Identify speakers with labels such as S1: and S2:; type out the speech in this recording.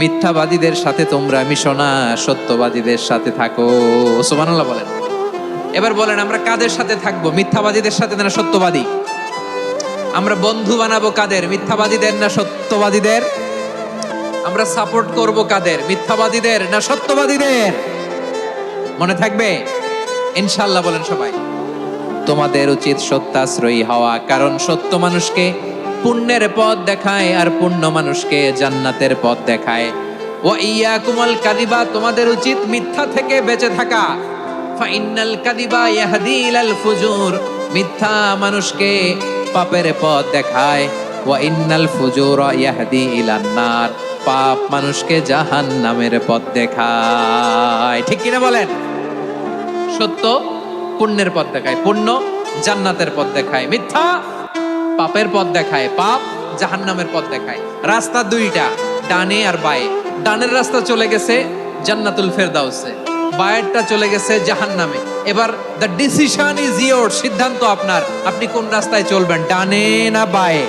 S1: মিথ্যাবাদীদের সাথে তোমরা মিশো না, সত্যবাদীদের সাথে থাকো। সুবহানাল্লাহ বলেন। এবার বলেন, আমরা কাদের সাথে থাকব? মিথ্যাবাদীদের সাথে না সত্যবাদী? আমরা বন্ধু বানাবো কাদের? মিথ্যাবাদীদের না সত্যবাদীদের? আমরা সাপোর্ট করব কাদের? মিথ্যাবাদীদের না সত্যবাদীদের? মনে থাকবে? ইনশাল্লাহ বলেন সবাই। তোমাদের উচিত সত্যাশ্রয়ী হওয়া, কারণ সত্য মানুষকে পুণ্যের পথ দেখায় আর পুণ্য মানুষকে জান্নাতের পথ দেখায়। ও ইয়া কুমল কাদিবা তোমাদের উচিত মিথ্যা থেকে বেঁচে থাকা। ফাইনাল কাদিবা ইয়াহদি ইলাল ফুজুর, মিথ্যা মানুষকে পাপের পথ দেখায়। ওয়া ইন্নাল ফুজুর ইয়াহদি ইলান পাপ মানুষকে জাহান নামের পথ দেখায়। ঠিক কিনা বলেন? সত্য, পুণ্যের পথ দেখায়। পুণ্য জান্নাতের পথ দেখায়। মিথ্যা পাপের পথ দেখায়, পাপ জাহান্নামের পথ দেখায়। রাস্তা দুইটা, ডানে আর বায়ে। ডানের রাস্তা চলে গেছে জান্নাতুল ফেরদাউসে, বায়েরটা চলে গেছে জাহান্নামে। এবার দ্য ডিসিশন ইজ ইয়োর সিদ্ধান্ত আপনার। আপনি কোন রাস্তায় চলবেন, ডানে না বায়ে?